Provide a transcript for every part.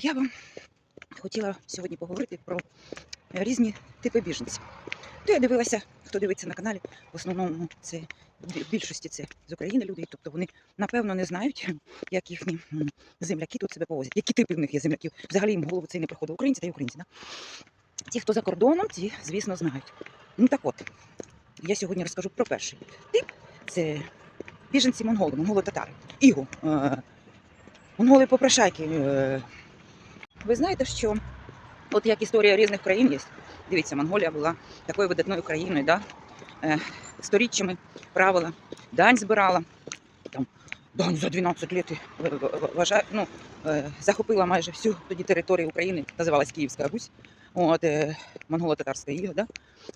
я вам хотіла сьогодні поговорити про різні типи біженців. То я дивилася, хто дивиться на каналі, в основному це в більшості це з України люди, тобто вони напевно не знають, як їхні земляки тут себе повозять, які типи в них є земляків. Взагалі їм голову це не приходить. Українці та й українці. Да? Ті, хто за кордоном, ті, звісно, знають. Ну так от, я сьогодні розкажу про перший тип. Це біженці монголи, монголо-татари. Іго. Е- монголи попрошайки. Е- ви знаєте, що от як історія різних країн є. Дивіться, Монголія була такою видатною країною, да? е, сторіччями правила, дань збирала. Там, дань за 12 років вважаю, ну, е, захопила майже всю тоді територію України, називалась Київська Русь, от, е, монголо-татарська іга. Да?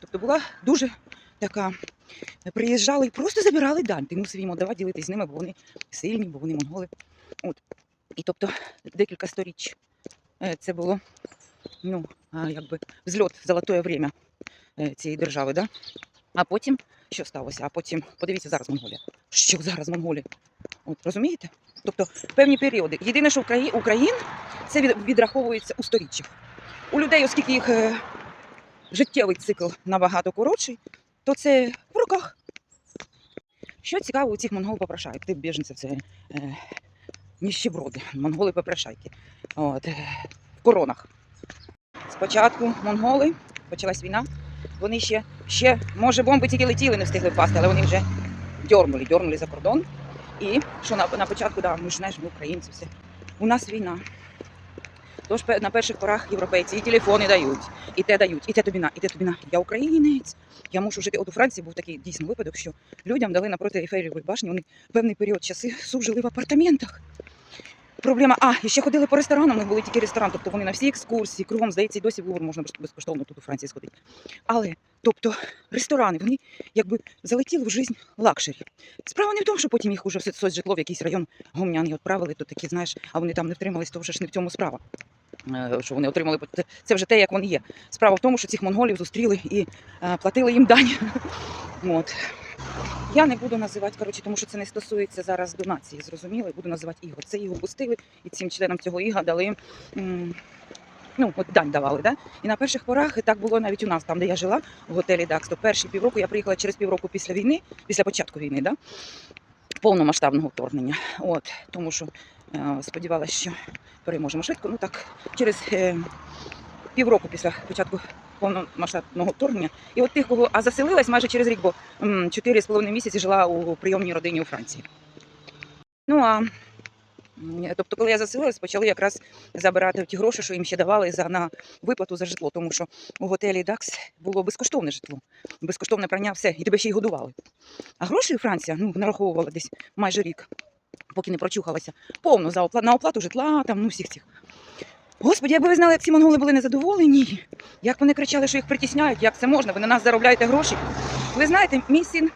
Тобто була дуже така. Приїжджали і просто забирали дань. Ти мусив їм давати ділитись з ними, бо вони сильні, бо вони монголи. От. І тобто декілька сторіч е, це було ну, якби взльот, золотое время е, цієї держави. Да? А потім що сталося? А потім, подивіться, зараз Монголія. Що зараз Монголія? От розумієте? Тобто певні періоди. Єдине, що Украї... Україн це відраховується у сторіччях. У людей, оскільки їх е... життєвий цикл набагато коротший, то це в руках. Що цікаво у цих монгол попрошайок, тип біженців це е... ніщеброди, монголи попрошайки. От, е... В коронах. Спочатку монголи, почалась війна, вони ще, ще, може, бомби тільки летіли, не встигли впасти, але вони вже дьорнули, дьорнули за кордон. І що на, на початку, да, ми ж знаєш, ми українці, все. У нас війна. Тож на перших порах європейці і телефони дають, і те дають, і те тобі на, і те тобі на. Я українець. Я мушу жити. От у Франції був такий дійсно випадок, що людям дали напроти Ейфелевої башні, вони певний період часу жили в апартаментах. Проблема, а, і ще ходили по ресторанам, у були тільки ресторан, тобто вони на всі екскурсії, кругом, здається, і досі в Лувр можна безкоштовно тут у Франції сходити. Але, тобто, ресторани, вони якби залетіли в життя лакшері. Справа не в тому, що потім їх уже в соцжитло в якийсь район гомняний відправили, то такі, знаєш, а вони там не втримались, то вже ж не в цьому справа. Е, Що вони отримали, це вже те, як вони є. Справа в тому, що цих монголів зустріли і е, платили їм дань. От. Я не буду називати, коротше, тому що це не стосується зараз донації, зрозуміло, буду називати Ігор. Це його пустили, і цим членам цього іга дали. Ну, от дань давали, да? І на перших порах і так було навіть у нас, там, де я жила, в готелі Дакс, то перші півроку я приїхала через півроку після війни, після початку війни, да? повномасштабного вторгнення. От, тому що е, сподівалася, що переможемо швидко. Ну так, через е, півроку після початку повномасштабного вторгнення. І от тих, кого а заселилась майже через рік, бо м, чотири з половиною місяці жила у прийомній родині у Франції. Ну а тобто, коли я заселилась, почали якраз забирати ті гроші, що їм ще давали за на виплату за житло, тому що у готелі Дакс було безкоштовне житло, безкоштовне прання, все, і тебе ще й годували. А гроші Франція ну, нараховувала десь майже рік, поки не прочухалася. Повно за опла... на оплату житла, там, ну, всіх цих. Господи, якби ви знали, як ці монголи були незадоволені, як вони кричали, що їх притісняють, як це можна, ви на нас заробляєте гроші. Ви знаєте, мій син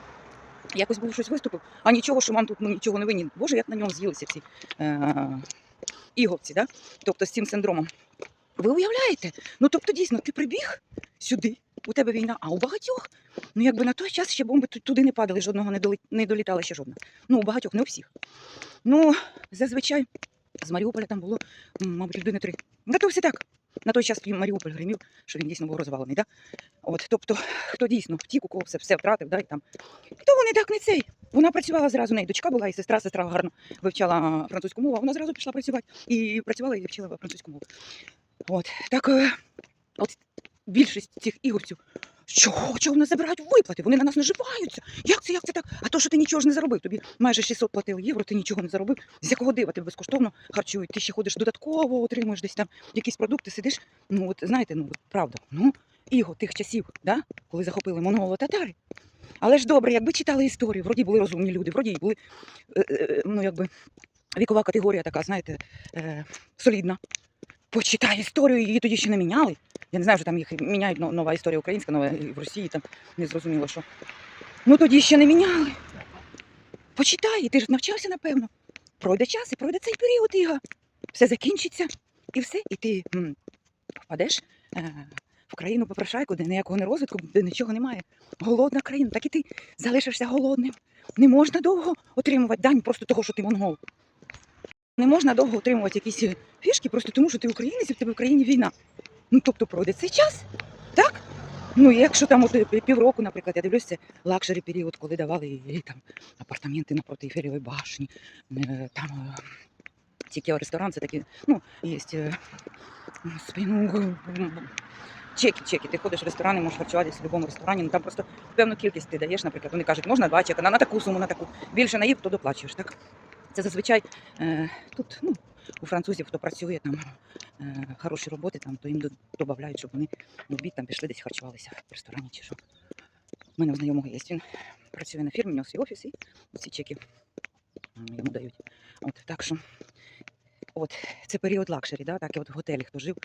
якось був щось виступив, а нічого, що вам тут ну, нічого не винні. Боже, як на ньому з'їлися ці е- іговці, да? тобто з цим синдромом. Ви уявляєте? Ну тобто, дійсно, ти прибіг сюди, у тебе війна, а у багатьох, ну якби на той час ще бомби туди не падали, жодного не, долітала ще жодна. Ну, у багатьох, не у всіх. Ну, зазвичай з Маріуполя там було, мабуть, людини три. Да то так. На той час Маріуполь гримів, що він дійсно був розвалений. Да? От, тобто, хто дійсно втік, у кого все, все втратив, да, і там. Хто вони так не цей? Вона працювала зразу, неї дочка була, і сестра, сестра гарно вивчала французьку мову, а вона зразу пішла працювати. І працювала і вчила французьку мову. От, так, е, от більшість цих ігорців, чого, чого вони забирають виплати? Вони на нас наживаються. Як це, як це так? А то, що ти нічого ж не заробив, тобі майже 600 платили євро, ти нічого не заробив. З якого дива тебе безкоштовно харчують? Ти ще ходиш додатково, отримуєш десь там якісь продукти, сидиш. Ну от знаєте, ну от, правда, ну іго тих часів, да? коли захопили монголо-татари. Але ж добре, якби читали історію, вроді були розумні люди, вроді були е, е, ну, якби, вікова категорія така, знаєте, е, солідна. Почитай історію, її тоді ще не міняли. Я не знаю, що там їх міняють но- нова історія українська, нова і в Росії там не зрозуміло, що. Ну тоді ще не міняли. Почитай, ти ж навчався, напевно. Пройде час і пройде цей період, Іга. Все закінчиться і все, і ти м, впадеш е, в країну попрошайку, де ніякого не розвитку, де нічого немає. Голодна країна, так і ти залишишся голодним. Не можна довго отримувати дань просто того, що ти монгол. Не можна довго утримувати якісь фішки, просто тому що ти українець, і в тебе в країні війна. Ну тобто пройде цей час, так? Ну, якщо там от е, півроку, наприклад, я дивлюся, лакшері період, коли давали там апартаменти напроти Ейфелевої башні, е, там е, тільки ресторан, це такі, ну, є. е, ну, м, чеки, чеки. Ти ходиш в ресторани, можеш харчуватися в будь-якому ресторані, ну там просто певну кількість ти даєш, наприклад, вони кажуть, можна два чека, на, на таку суму, на таку. Більше наїв, то доплачуєш, так? Це зазвичай е, тут, ну, у французів, хто працює там е, хороші роботи, там, то їм до- додають, щоб вони в обід там пішли десь харчувалися в ресторані чи що. У мене у знайомого є. Він працює на фірмі, у нього свій офіс, і ці чеки йому дають. От, так що, от, це період лакшері, да? так, і от в готелі, хто жив,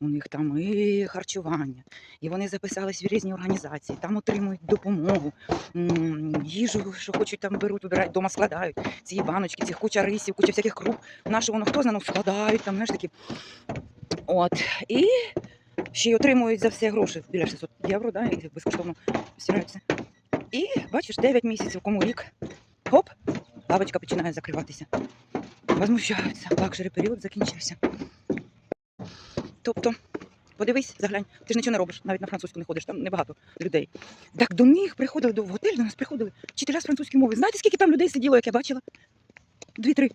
у них там і харчування, і вони записались в різні організації, там отримують допомогу, їжу, що хочуть, там беруть, вибирають, вдома складають. Ці баночки, цих куча рисів, куча всяких круп. Наше воно хто знає, ну, складають, там, знаєш, такі. От. І ще й отримують за все гроші біля 600 євро, да, і безкоштовно стираються. І бачиш, 9 місяців, кому рік. Хоп, лавочка починає закриватися. Возмущаються. Лакшері період закінчився. Тобто, подивись, заглянь, ти ж нічого не робиш, навіть на французьку не ходиш, там небагато людей. Так до них приходили до в готель, до нас приходили вчителя з французької мови. Знаєте, скільки там людей сиділо, як я бачила? Дві-три,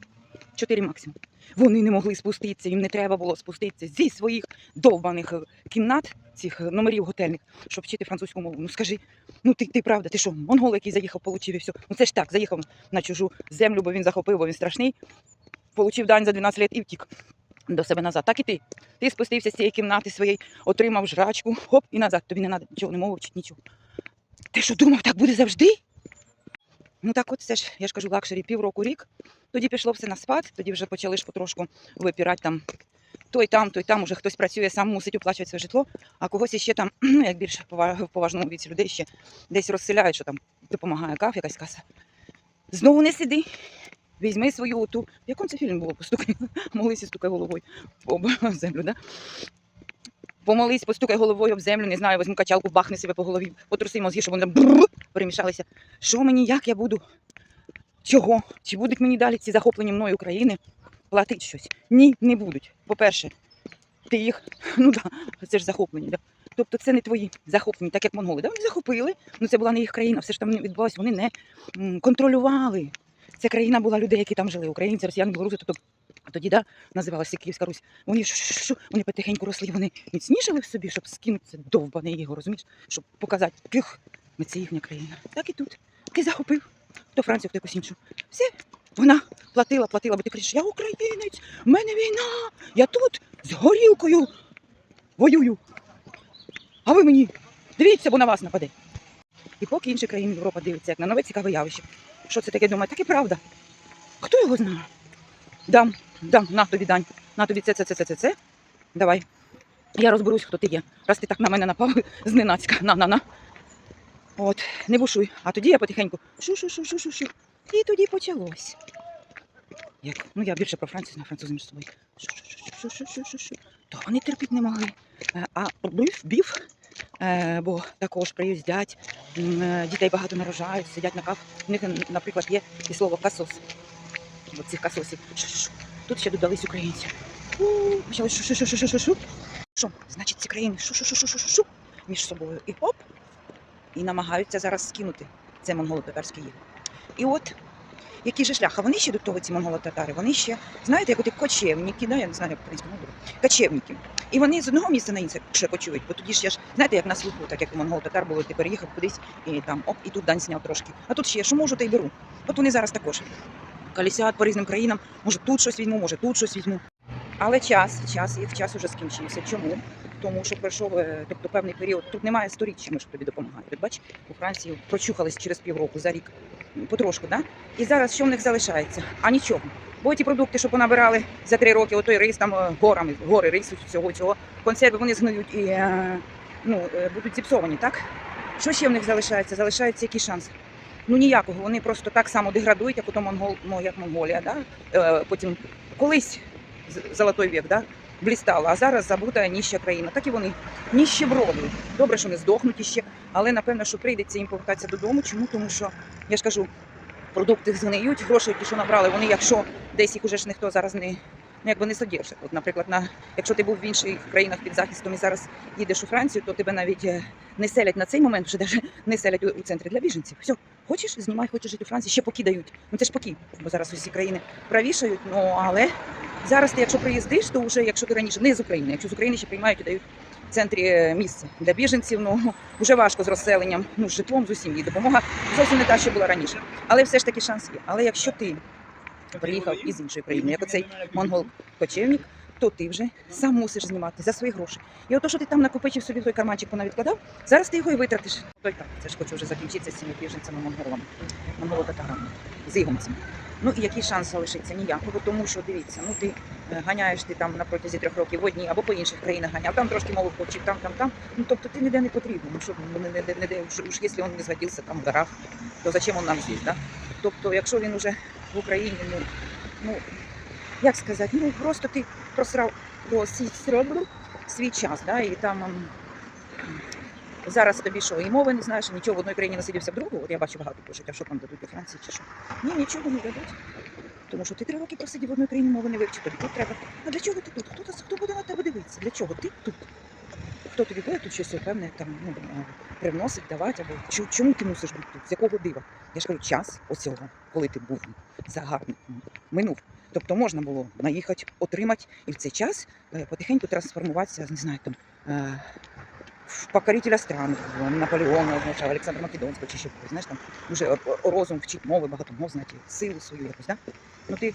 чотири максимум. Вони не могли спуститися, їм не треба було спуститися зі своїх довбаних е, кімнат, цих е, номерів готельних, щоб вчити французьку мову. Ну скажи, ну ти, ти правда, ти що, монгол, який заїхав, получив і все. Ну це ж так, заїхав на чужу землю, бо він захопив, бо він страшний. Получив дань за 12 років і втік до себе назад. Так і ти. Ти спустився з цієї кімнати своєї, отримав жрачку, хоп, і назад. Тобі не треба нічого не мовити, нічого. Ти що думав, так буде завжди? Ну так от це ж, я ж кажу, лакшері півроку рік. Тоді пішло все на спад, тоді вже почали ж потрошку випірати там той там, той там, уже хтось працює, сам мусить оплачувати своє житло, а когось іще там, ну як більше в поважному віці людей ще десь розселяють, що там допомагає каф, якась каса. Знову не сиди. Візьми свою ту. В якому це фільм було? Постукай, молись і стукай головою об землю, да? Помолись, постукай головою об землю, не знаю, візьми качалку, бахни себе по голові, потруси мозги, щоб вони там перемішалися. Що мені, як я буду? Чого? Чи будуть мені далі ці захоплені мною країни платити щось? Ні, не будуть. По-перше, ти їх, ну да, це ж захоплені, да. Тобто це не твої захоплені, так як монголи. Да? Вони захопили, ну це була не їх країна, все ж там відбувалося, вони не контролювали. Це країна була людей, які там жили, українці, росіяни, білоруси, тобто тоді да, називалася Київська Русь. Вони ж- вони потихеньку росли, вони міцнішали в собі, щоб скинути це довбане його, розумієш? Щоб показати, ких, ми це їхня країна. Так і тут. Ти захопив, хто Францію, хто якусь іншу. Все, вона платила, платила, бо ти кажеш, я українець, в мене війна, я тут з горілкою воюю. А ви мені дивіться, бо на вас нападе. І поки інші країни Європи дивляться, як на нове цікаве явище. Що це таке думає? Так і правда. Хто його знає? Дам, дам, на тобі дань, на тобі це, це, це, це, це, це. Давай. Я розберусь, хто ти є. Раз ти так на мене напав зненацька. На, на, на. От, не бушуй. А тоді я потихеньку шу-шу-шу-шу-шу-шу. І тоді почалось. Як? Ну я більше про Францію, на французи між собою. Шу-шу-шу-шу-шу-шу-шу. То вони терпіти не могли. Е, А біф, е, бо також приїздять, е, дітей багато нарожають, сидять на каф. У них, наприклад, є і слово касос. Цих касосів. Тут ще додались українці. Почали шу-шу-шу-шу-шу-шу. Що? Значить, ці країни шу-шу-шу-шу-шу-шу між собою. І оп, і намагаються зараз скинути це монголо-татарське їх. І от який же шлях? А вони ще до того, ці монголо-татари, вони ще, знаєте, як оті кочевники, да? я не знаю, як українською мовою, кочевники. І вони з одного місця на інше кочують, бо тоді ж я ж, знаєте, як на слуху, так як у монголо-татар було, ти переїхав кудись і там оп, і тут дань зняв трошки. А тут ще, що можу, то й беру. От вони зараз також колісять по різним країнам, може тут щось візьму, може тут щось візьму. Але час, час, їх час уже скінчився. Чому? Тому що пройшов е, тобто, певний період. Тут немає сторіччями, що тобі допомагають. Бач, у Франції прочухались через півроку, за рік, потрошку, да? І зараз що в них залишається? А нічого. Бо ті продукти, що понабирали за три роки, отой рис там е, горами, гори рису, всього цього, консерви вони згниють і е, ну, е, будуть зіпсовані, так? Що ще в них залишається? Залишається який шанс? Ну ніякого. Вони просто так само деградують, як ото Монгол, ну, як Монголія. Да? Потім колись золотой вік, да? Блістала, а зараз забута ніща країна. Так і вони ніщеброди. Добре, що не здохнуть іще, але напевно, що прийдеться їм повертатися додому. Чому? Тому що я ж кажу, продукти згниють, гроші, ті, що набрали, вони, якщо десь їх уже ж ніхто зараз не. Ну, якби не содержить. От, наприклад, на якщо ти був в інших країнах під захистом і зараз їдеш у Францію, то тебе навіть е, не селять на цей момент, вже навіть не селять у, у центрі для біженців. Все, хочеш, знімай, хочеш жити у Франції, ще поки дають. Ну це ж поки, бо зараз усі країни правішають. Ну але зараз ти, якщо приїздиш, то вже якщо ти раніше не з України, якщо з України ще приймають і дають в центрі е, місце для біженців, ну вже важко з розселенням, ну з житлом з усім. І допомога зовсім не та, що була раніше. Але все ж таки шанс є. Але якщо ти приїхав із іншої країни, як оцей монгол кочівник, то ти вже сам мусиш знімати за свої гроші. І ото, що ти там накопичив собі той карманчик, понавідкладав, зараз ти його і витратиш. То й так, це ж хочу вже закінчитися з цими біженцями монголами, монголо-татарами, з ігомцями. Ну і який шанс залишиться? Ніякого, тому що дивіться, ну ти е, ганяєш ти там на протязі трьох років в одній або по інших країнах ганяв, там трошки мову вчив, там, там, там. Ну тобто ти ніде не потрібен. Ну що ну, не, не, не, не, уж, уж якщо він не згодився там в горах, то зачем він нам здесь, да? Тобто, якщо він уже в Україні, ну, ну як сказати, ну просто ти просрав просрав свій час, да, і там ем, зараз тобі що, і мови не знаєш, нічого в одній країні насидівся в другу. От я бачу багато пишуть, а що там дадуть у Франції чи що? Ні, нічого не дадуть. Тому що ти три роки просидів в одній країні, мови не вивчив, тобі тут треба. А для чого ти тут? Хто, хто буде на тебе дивитися? Для чого ти тут? Хто тобі буде тут щось певне там ну, е, привносить, давати, або чому ти мусиш бути тут? З якого дива? Я ж кажу, час оцього, коли ти був загарбником, минув. Тобто можна було наїхати, отримати і в цей час е, потихеньку трансформуватися, не знаю, там е, покорителя стран, в Наполеона означав, Олександра Македонського чи ще когось, знаєш, там дуже розум вчить мови, багато мов знати, силу свою якусь, да? Ну ти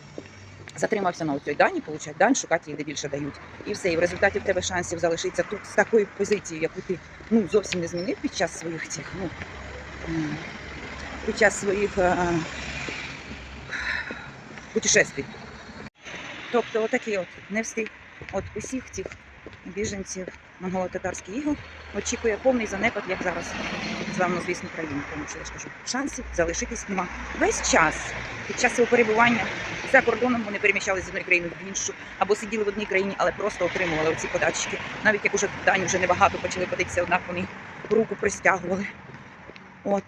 затримався на цій дані, получать дань, шукати їх де більше дають. І все. І в результаті в тебе шансів залишитися тут з такою позицією, яку ти ну, зовсім не змінив під час своїх цих, ну, під час своїх е, путешествий. Тобто отакий от не встиг от усіх цих біженців монголо-татарський ігор очікує повний занепад, як зараз славно звісно країна. Тому що я ж шансів залишитись нема. Весь час під час свого перебування за кордоном вони переміщалися з однієї країни в іншу, або сиділи в одній країні, але просто отримували оці подачки. Навіть як уже дані вже небагато почали податися, однак вони руку пристягували. От,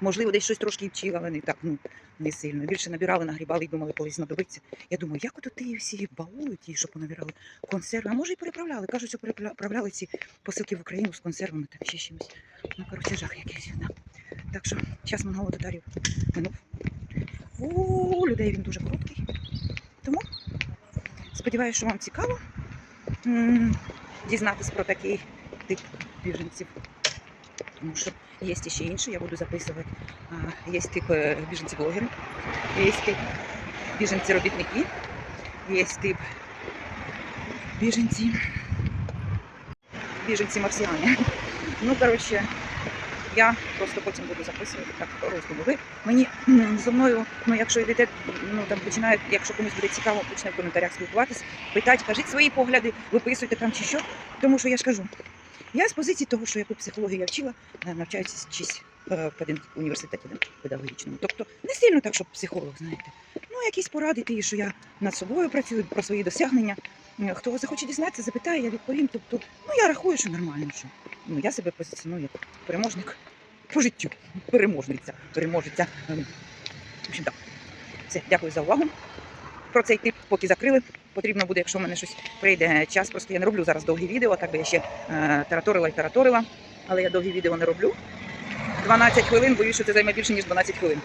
можливо, десь щось трошки і вчили, але не так, ну, не сильно. Більше набирали, нагрібали і думали, колись знадобиться. Я думаю, як ото ті всі баули, ті, що понабирали консерви, а може і переправляли. Кажуть, що переправляли ці посилки в Україну з консервами, там ще чимось. Ну, коротше, жах якийсь. Да. Так що, час монголо татарів минув. У людей він дуже короткий. Тому сподіваюся, що вам цікаво м, дізнатись про такий тип біженців. Тому що є ще інші, я буду записувати. Є тип біженці-блогери, є тип біженці-робітники, є тип біженці. Біженці марсіани. Ну, коротше, я просто потім буду записувати так роздуми. Мені зо мною, ну якщо йдете, ну там починають, якщо комусь буде цікаво, почне в коментарях спілкуватись, питати, кажіть свої погляди, виписуйте там чи що. Тому що я ж кажу, я з позиції того, що яку психологію я вчила, навчаюся чись е, в університеті педагогічному. Тобто не сильно так, щоб психолог, знаєте. Ну, якісь поради ті, що я над собою працюю, про свої досягнення. Е, Хто захоче дізнатися, запитає, я відповім. Тобто, ну я рахую, що нормально, що ну, я себе позиціоную як переможник по життю. Переможниця, переможеця. Ем, В общем, так. Все, дякую за увагу. Про цей тип поки закрили. Потрібно буде, якщо в мене щось прийде час. Просто я не роблю зараз довгі відео, так би я ще е, тараторила і тараторила, але я довгі відео не роблю. 12 хвилин, боюсь, що це займе більше, ніж 12 хвилин.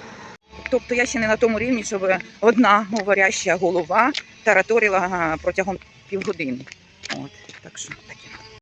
Тобто я ще не на тому рівні, щоб одна говоряща голова тараторила е, протягом півгодини. От, так що.